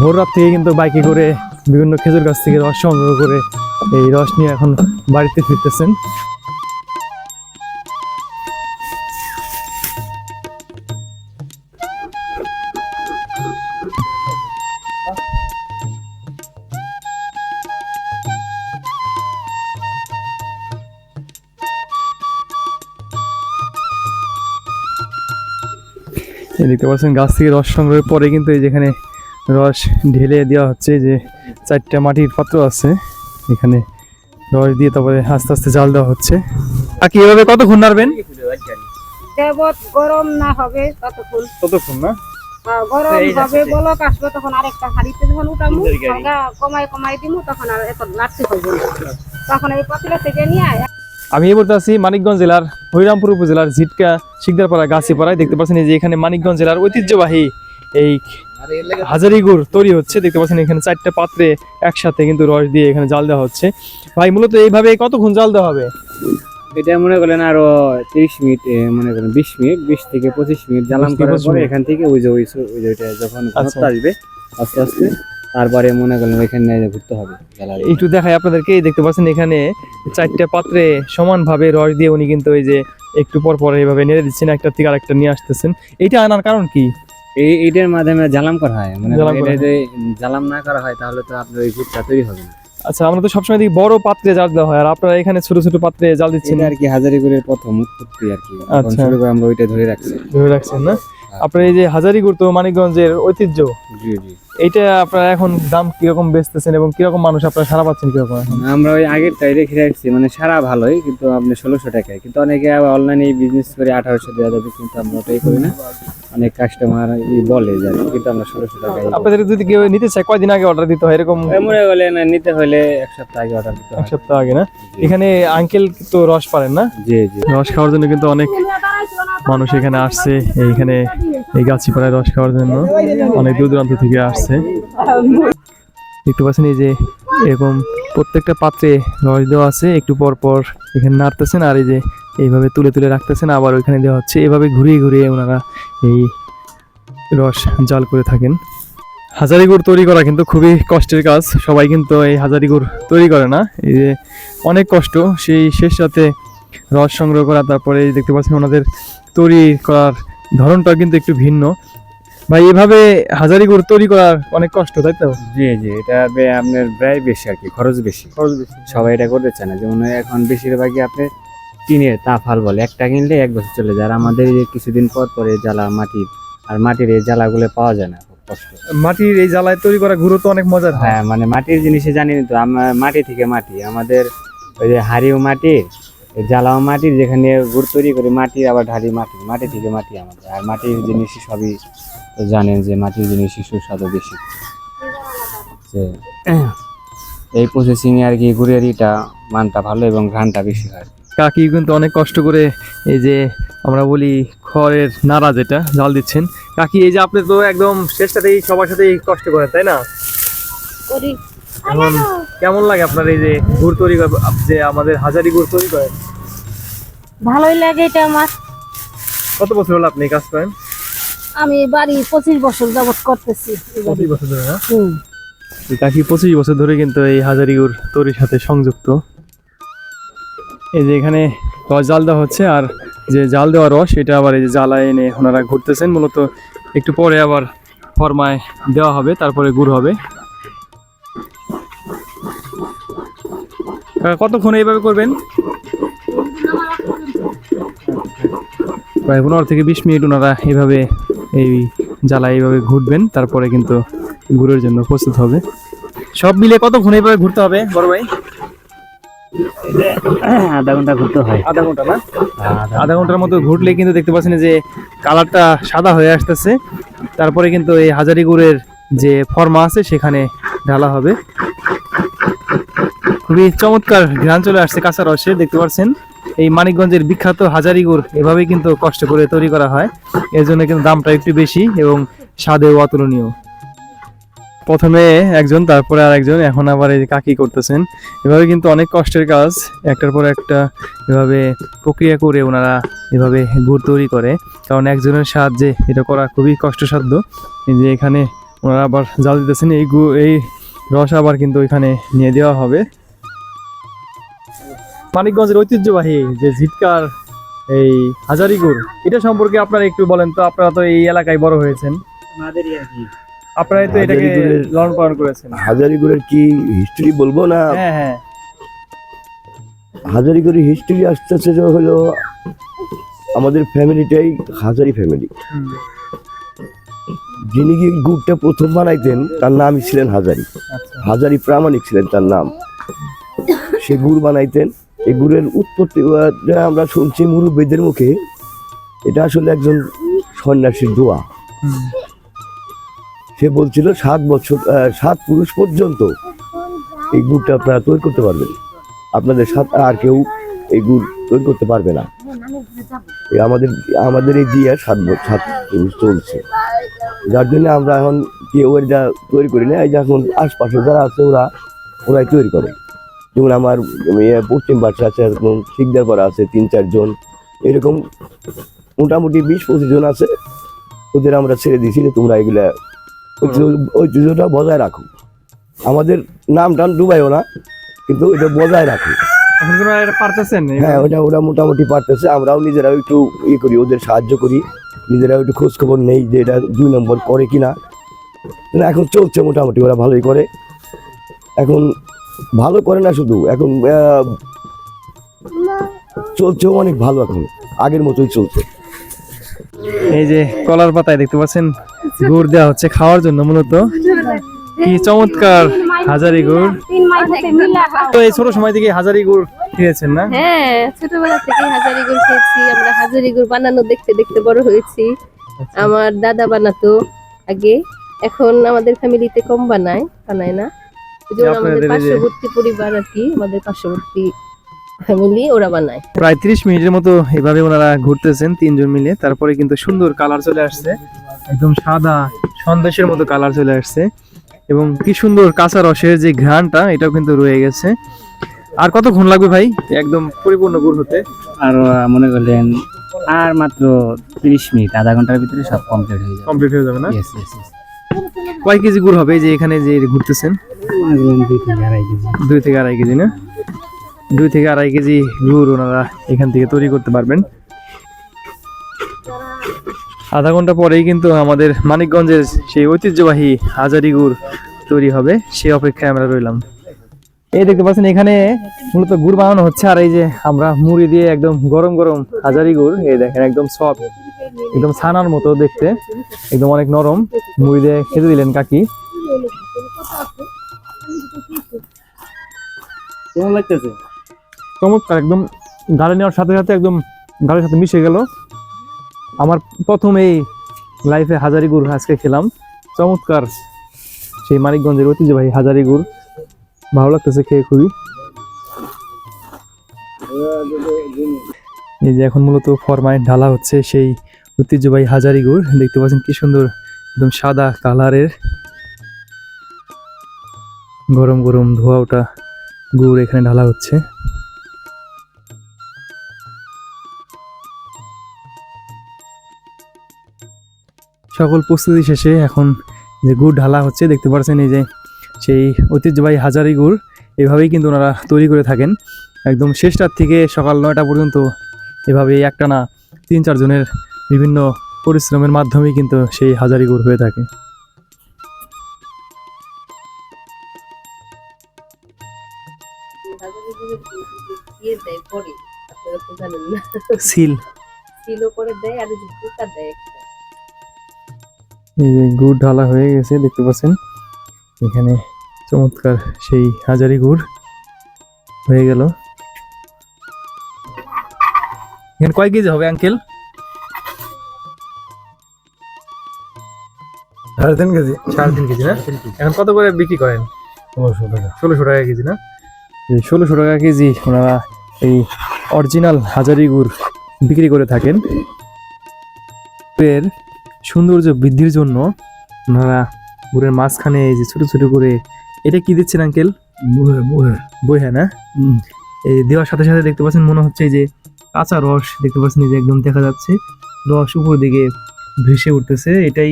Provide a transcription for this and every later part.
ভোর রাত থেকে কিন্তু বাইকে করে বিভিন্ন খেজুর গাছ থেকে রস সংগ্রহ করে এই রস নিয়ে এখন বাড়িতে ফিরতেছেন। দেখতে পাচ্ছেন, গাছ থেকে রস সংগ্রহের পরে কিন্তু এই যেখানে রস ঢেলে দেওয়া হচ্ছে যে চারটা মাটির পাত্র আছে। এখানে রস দিয়ে তারপরে আস্তে আস্তে জাল দেওয়া হচ্ছে। আর কি এভাবে কত কতক্ষণ নাড়বেন? গরম না হবে ততক্ষণ। না? গরম হবে বলক আসবে তখন আরেকটা হাড়িতে যখন উঠামু হালকা কমাই কমাই দিমু তখন আর এত লাড়তে হবে তখন এই পাতিলা থেকে নিয়ে আমি এই মুহূর্তে আছি মানিকগঞ্জ জেলার হরিরামপুর উপজেলার ঝিটকা শিকদারপাড়া গাছিপাড়ায়। দেখতে পাচ্ছেন যে এখানে মানিকগঞ্জ জেলার ঐতিহ্যবাহী এই হাজারি গুড় তৈরি হচ্ছে দেখতে পাচ্ছেন এখানে চারটা পাত্রে একসাথে কিন্তু রস দিয়ে এখানে জাল দেওয়া হচ্ছে। ভাই মূলত এইভাবে কতক্ষণ জাল দেওয়া হবে? এটা মনে করেন আরও তিরিশ মিনিট মনে করেন বিশ মিনিট বিশ থেকে পঁচিশ মিনিট জ্বালাম 20 থেকে করার পরে এখান থেকে ওই যে ওই ওই যে ওইটা যখন আচ্ছা। আসবে আস্তে আস্তে তারপরে মনে করেন ওইখানে ঘুরতে হবে একটু দেখাই আপনাদেরকে দেখতে পাচ্ছেন এখানে চারটা পাত্রে সমানভাবে রস দিয়ে উনি কিন্তু এই যে একটু পর পর এইভাবে নেড়ে দিচ্ছেন একটা থেকে আরেকটা নিয়ে আসতেছেন। এইটা আনার কারণ কি? এই এইটার মাধ্যমে জ্বালাম করা হয়। মানে এটা যদি জ্বালাম না করা হয় তাহলে তো আপনার ওই ভুট্টা তৈরি হবে না। আচ্ছা আমরা তো সবসময় দেখি বড় পাত্রে জাল দেওয়া হয় আর আপনারা এখানে ছোট ছোট পাত্রে জাল দিচ্ছেন। আর কি হাজারিগুড়ের প্রথম উৎপত্তি আর কি। আচ্ছা। আমরা ওইটা ধরে রাখছি। ধরে রাখছেন না? আপনার এই যে হাজারিগুড় তো মানিকগঞ্জের ঐতিহ্য। জি জি। এইটা আপনারা এখন দাম কীরকম বেচতেছেন এবং কীরকম মানুষ আপনারা সারা পাচ্ছেন কীরকম আমরা ওই আগেরটাই রেখে রাখছি মানে সারা ভালোই কিন্তু আপনি ষোলোশো টাকায়। কিন্তু অনেকে আবার অনলাইনে বিজনেস করে আঠারোশো দেওয়া যাবে কিন্তু আমরা ওটাই করি না। অনেক কাস্টমার বলে যে আর কি, কিন্তু আমরা ষোলোশো টাকায় আপনাদের যদি কেউ নিতে চায় কয়দিন আগে অর্ডার দিতে হয়? এরকম মনে হলে না নিতে হলে এক সপ্তাহ আগে অর্ডার দিতে এক সপ্তাহ আগে না? এখানে আঙ্কেল তো রস পারেন না? জি জি। রস খাওয়ার জন্য কিন্তু অনেক মানুষ এখানে আসছে এইখানে এই গাছিপাড়ায় রস খাওয়ার জন্য অনেক দূর দূরান্ত থেকে আসছে। দেখতে পাচ্ছেন এই যে এরকম প্রত্যেকটা পাত্রে রস দেওয়া আছে, একটু পর পর এখানে নাড়তেছেন আর এই যে এইভাবে তুলে তুলে রাখতেছেন, আবার ওইখানে দেওয়া হচ্ছে। এভাবে ঘুরিয়ে ঘুরিয়ে ওনারা এই রস জাল করে থাকেন। হাজারি গুড় তৈরি করা কিন্তু খুবই কষ্টের কাজ। সবাই কিন্তু এই হাজারি গুড় তৈরি করে না। এই যে অনেক কষ্ট, সেই শেষ রাতে রস সংগ্রহ করা, তারপরে দেখতে পাচ্ছেন ওনাদের তৈরি করার ধরনটা কিন্তু একটু ভিন্ন। ভাই এভাবে হাজারি গুড় তৈরি করার অনেক কষ্ট তাই তো? জি জি এটা আপনার ব্যয় বেশি আর কি খরচ বেশি। খরচ বেশি। সবাই এটা করতে চায় না। যেমন এখন বেশিরভাগই আপনি টিনের তাফাল বলে একটা কিনলে এক বছর চলে যায়। আর আমাদের কিছুদিন পর পরে জ্বালা মাটির আর মাটির এই জ্বালাগুলো পাওয়া যায় না খুব কষ্ট। মাটির এই জ্বালায় তৈরি করা গুঁড়ো তো অনেক মজার হয়। মানে মাটির জিনিসে জানি তো আমরা মাটি থেকে মাটি। আমাদের ওই যে হাড়িও মাটির জ্বালাও মাটির যেখানে গুড় তৈরি করে মাটির আবার ঢালি মাটি মাটি থেকে মাটি আমাদের। আর মাটির জিনিস সবই তো জানেন যে মাটির জিনিস সুস্বাদু বেশি। যে এই প্রসেসিং আর কি গুড়ের ইটা মানটা ভালো এবং ঘ্রাণটা বেশি হয়। কাকি কিন্তু অনেক কষ্ট করে এই যে আমরা বলি খড়ের নাড়া যেটা জাল দিচ্ছেন। কাকি এই যে আপনি তো একদম শেষটাতেই সবার সাথেই কষ্ট করেন তাই না? করি। এখন কেমন লাগে আপনার এই যে গুড় তৈরি যে আমাদের হাজারি গুড় তৈরি করেন? ভালোই লাগে এটা আমার। কত বছর হলো আপনি কাজ করেন? আমি বাড়ি পঁচিশ বছর যাবত করতেছি পঁচিশ বছর ধরে না? কাকি পঁচিশ বছর ধরে কিন্তু এই হাজারি গুড় তৈরির সাথে সংযুক্ত। এই যে এখানে রস জাল দেওয়া হচ্ছে আর যে জাল দেওয়া রস এটা আবার এই যে জ্বালায় এনে ওনারা ঘুরতেছেন। মূলত একটু পরে আবার ফরমায় দেওয়া হবে তারপরে গুড় হবে। কতক্ষণ এইভাবে করবেন? প্রায় পনেরো থেকে বিশ মিনিট ওনারা এইভাবে এই জ্বালা এইভাবে ঘুরবেন তারপরে কিন্তু গুড়ের জন্য প্রস্তুত হবে। সব মিলে কতক্ষণ এইভাবে ঘুরতে হবে বড় ভাই? আধা ঘণ্টা ঘুরতে হয়। আধা ঘণ্টা না? আধা ঘণ্টার মতো ঘুরলে কিন্তু দেখতে পাচ্ছেন যে কালারটা সাদা হয়ে আসতেছে। তারপরে কিন্তু এই হাজারি গুড়ের যে ফর্মা আছে সেখানে ঢালা হবে। খুবই চমৎকার ঘ্রাণ চলে আসছে কাঁচা রসে, দেখতে পাচ্ছেন? এই মানিকগঞ্জের বিখ্যাত হাজারি গুড় এভাবেই কিন্তু কষ্ট করে তৈরি করা হয়। এর জন্য কিন্তু দামটা একটু বেশি এবং স্বাদেও অতুলনীয়। প্রথমে একজন, তারপরে আর একজন এখন আবার এই কাকি করতেছেন। এভাবে কিন্তু অনেক কষ্টের কাজ, একটার পর একটা এভাবে প্রক্রিয়া করে ওনারা এভাবে গুড় তৈরি করে। কারণ একজনের সাহায্যে এটা করা খুবই কষ্টসাধ্য। যে এখানে ওনারা আবার জাল দিতেছেন, এই গু, এই রস আবার কিন্তু এখানে নিয়ে দেওয়া হবে। মানিকগঞ্জের ঐতিহ্যবাহী যে ঝিটকার এই হাজারি গুড় এটা সম্পর্কে আপনারা একটু বলেন তো আপনারা তো এই এলাকায় বড় হয়েছেন। আপনারাই তো এটাকে লালন পালন করেছেন। হাজারিগুড়ের কি হিস্ট্রি বলব না? হ্যাঁ হ্যাঁ। হাজারিগুড়ি হিস্ট্রি আসতেছে যে হলো আমাদের ফ্যামিলিটাই হাজারি ফ্যামিলি যিনি কি গুড়টা প্রথম বানাইতেন তার নামই ছিলেন হাজারি। আচ্ছা। হাজারি প্রামাণিক ছিলেন তার নাম। সে গুড় বানাইতেন এই গুড়ের উৎপত্তি আমরা শুনছি মুরব্বীদের মুখে এটা আসলে একজন সন্ন্যাসীর দোয়া। সে বলছিল সাত বছর সাত পুরুষ পর্যন্ত এই গুড়টা আপনারা তৈরি করতে পারবেন। আপনাদের সাথ আর কেউ এই গুড় তৈরি করতে পারবে না। এই আমাদের আমাদের এই দিয়ে সাত বছর সাত পুরুষ চলছে। যার জন্য আমরা এখন কেউ এটা তৈরি করি না এই যে এখন আশপাশে যারা আছে ওরা ওরাই তৈরি করে। যেমন আমার ইয়ে পশ্চিম পাশে আছে এরকম শিকদার পাড়া আছে তিন চারজন এরকম মোটামুটি বিশ পঁচিশ জন আছে। ওদের আমরা ছেড়ে দিয়েছি যে তোমরা এগুলা ঐতিহ্য- ঐতিহ্যটা বজায় রাখো। আমাদের নাম টান ডুবাইও না কিন্তু এটা বজায় রাখো। হ্যাঁ ওটা ওরা মোটামুটি পারতেছে। আমরাও নিজেরাও একটু ইয়ে করি ওদের সাহায্য করি। নিজেরাও একটু খোঁজ খবর নেই যে এটা দুই নম্বর করে কিনা। না এখন চলছে মোটামুটি ওরা ভালোই করে। এখন ভালো করে না শুধু এখন আহ, চলছেও অনেক ভালো এখন আগের মতোই চলছে। এই যে কলার পাতায় দেখতে পাচ্ছেন গুড় দেওয়া হচ্ছে খাওয়ার জন্য মূলত। কি চমৎকার হাজারি গুড়। তো এই ছোট সময় থেকে হাজারি গুড় খেয়েছেন না? হ্যাঁ ছোটবেলা থেকে হাজারি গুড় খেয়েছি। আমরা হাজারি গুড় বানানো দেখতে দেখতে বড় হয়েছি। আমার দাদা বানাতো আগে এখন আমাদের ফ্যামিলিতে কম বানায় বানায় না। আমাদের পার্শ্ববর্তী পরিবার আর কি আমাদের পার্শ্ববর্তী ফ্যামিলি ওরা বানায়। প্রায় তিরিশ মিনিটের মতো এভাবে ওনারা ঘুরতেছেন তিনজন মিলে। তারপরে কিন্তু সুন্দর কালার চলে আসছে। একদম সাদা সন্দেশের মতো কালার চলে আসছে। এবং কি সুন্দর কাঁচা রসের যে ঘ্রাণটা এটাও কিন্তু রয়ে গেছে। আর কতক্ষণ লাগবে ভাই? একদম পরিপূর্ণ গুড় হতে। আর মনে করলেন আর মাত্র তিরিশ মিনিট আধা ঘণ্টার ভিতরে সব কমপ্লিট হয়ে যাবে। কমপ্লিট হয়ে যাবে না? ইয়েস ইয়েস ইয়েস কয় কেজি গুড় হবে যে এখানে যে ঘুরতেছেন? দুই থেকে আড়াই কেজি না? দুই থেকে আড়াই কেজি গুড় ওনারা এখান থেকে তৈরি করতে পারবেন। আধা ঘণ্টা পরেই কিন্তু আমাদের মানিকগঞ্জের সেই ঐতিহ্যবাহী হাজারি গুড় তৈরি হবে, সেই অপেক্ষায় আমরা রইলাম। এই দেখতে পাচ্ছেন, এখানে মূলত গুড় বানানো হচ্ছে, আর এই যে আমরা মুড়ি দিয়ে একদম গরম গরম হাজারি গুড়, এই দেখেন একদম সফট একদম ছানার মতো দেখতে, একদম অনেক নরম। মুড়ি দিয়ে খেতে দিলেন কাকি। কেমন লাগতেছে? চমৎকার, একদম গাড়ি নেওয়ার সাথে সাথে একদম গাড়ির সাথে মিশে গেল। আমার প্রথম এই লাইফে হাজারি গুড় আজকে খেলাম। চমৎকার, সেই মানিকগঞ্জের ঐতিহ্যবাহী হাজারি গুড় ভালো লাগতেছে খেয়ে খুবই। এই যে এখন মূলত ফরমাইন ঢালা হচ্ছে সেই ঐতিহ্যবাহী হাজারি গুড় দেখতে পাচ্ছেন কি সুন্দর, একদম সাদা কালারের। গরম গরম ধোয়া ওটা গুড় এখানে ঢালা হচ্ছে। সকল প্রস্তুতি শেষে এখন যে গুড় ঢালা হচ্ছে, দেখতে পাচ্ছেন এই যে সেই ঐতিহ্যবাহী হাজারি গুড়, এভাবেই কিন্তু ওনারা তৈরি করে থাকেন। একদম শেষটার থেকে সকাল নয়টা পর্যন্ত এভাবে একটানা তিন চারজনের বিভিন্ন পরিশ্রমের মাধ্যমেই কিন্তু সেই হাজারি গুড় হয়ে থাকে। দিয়ে দেয়? পরে। আপনারা তো জানেন না। সিল। সিলও করে দেয় আর ওই দেয় একটা। এই যে গুড় ঢালা হয়ে গেছে দেখতে পাচ্ছেন? এখানে চমৎকার সেই হাজারি গুড় হয়ে গেল। এখানে কয় কেজি হবে আঙ্কেল? সাড়ে তিন কেজি। সাড়ে তিন কেজি না? এখন কত করে বিক্রি করেন? ষোলোশো টাকা। ষোলোশো টাকা কেজি না? ষোলোশো টাকা কেজি ওনারা এই অরিজিনাল হাজারি গুড় বিক্রি করে থাকেন। এর সৌন্দর্য বৃদ্ধির জন্য ওনারা গুড়ের মাঝখানে এই যে ছোট ছোট করে এটা কি দিচ্ছেন আঙ্কেল? বই হ্যাঁ না? এই দেওয়ার সাথে সাথে দেখতে পাচ্ছেন মনে হচ্ছে যে কাঁচা রস দেখতে পাচ্ছেন যে একদম দেখা যাচ্ছে। রস উপর দিকে ভেসে উঠতেছে। এটাই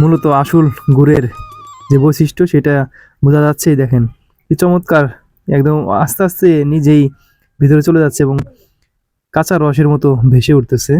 মূলত আসল গুড়ের যে বৈশিষ্ট্য সেটা বোঝা যাচ্ছে এই দেখেন। কি চমৎকার একদম আস্তে আস্তে নিজেই ভিতরে চলে যাচ্ছে এবং কাঁচা রসের মতো ভেসে উঠতেছে।